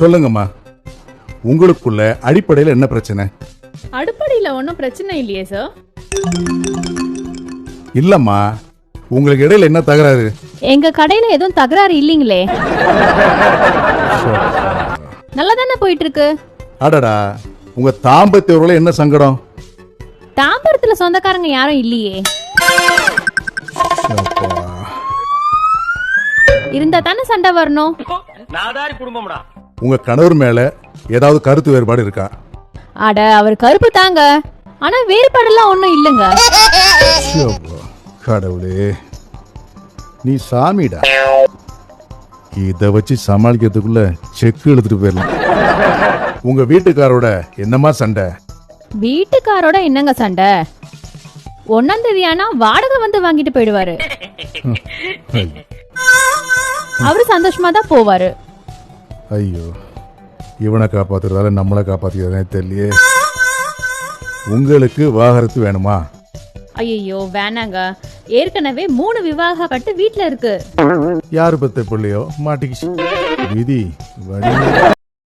சொல்லுங்கம்மா. உங்களுக்குள்ள அடிப்படையில் என்ன பிரச்சனை? அடுப்படியில ஒன்றும் பிரச்சனை இல்லையே சார் இல்லம்மா. உங்களுக்கு இடையில என்ன தகராறு? எங்க கடையில எதுவும் தகராறு இல்லைங்களே. நல்லா தானே போயிட்டு இருக்கு அடடா. உங்க தாம்பத்திய உறவுல என்ன சங்கடம்? தாம்பரத்துல சொந்தக்காரங்க யாரும் இல்லையே. இருந்தா தானே சண்டை வரணும். நாதாரி குடும்பம்டா. உங்க கணவர் மேல ஏதாவது கருத்து வேறுபாடு இருக்கா? அட அவர் கருப்பு தாங்க. ஆனா வேறுபாடெல்லாம் ஒண்ணும் இல்லைங்க. கடவுளே. நீ சாமிடா. இத வச்சு சமாளிக்கிறதுக்குள்ள செக்கு எடுத்துட்டு போயிடலாம். உங்க வீட்டுக்காரோட என்னமா சண்டை? வீட்டுக்காரோட என்னங்க சண்டை? ஒன்னாம் தேதி ஆனா வாடகை வந்து வாங்கிட்டு போயிடுவாரு. அவரு சந்தோஷமா தான் போவாரு. ஐயோ இவனை காப்பாத்துறதால நம்மளை காப்பாத்திக்கிறதே தெரியலையே. உங்களுக்கு வாகரத்து வேணுமா? ஐயோ வேணாங்க. ஏற்கனவே மூணு விவாகப்பட்டு வீட்ல இருக்கு. யாரு பத்த பிள்ளையோ? மாட்டிக்கிச்சு. விதி வழி.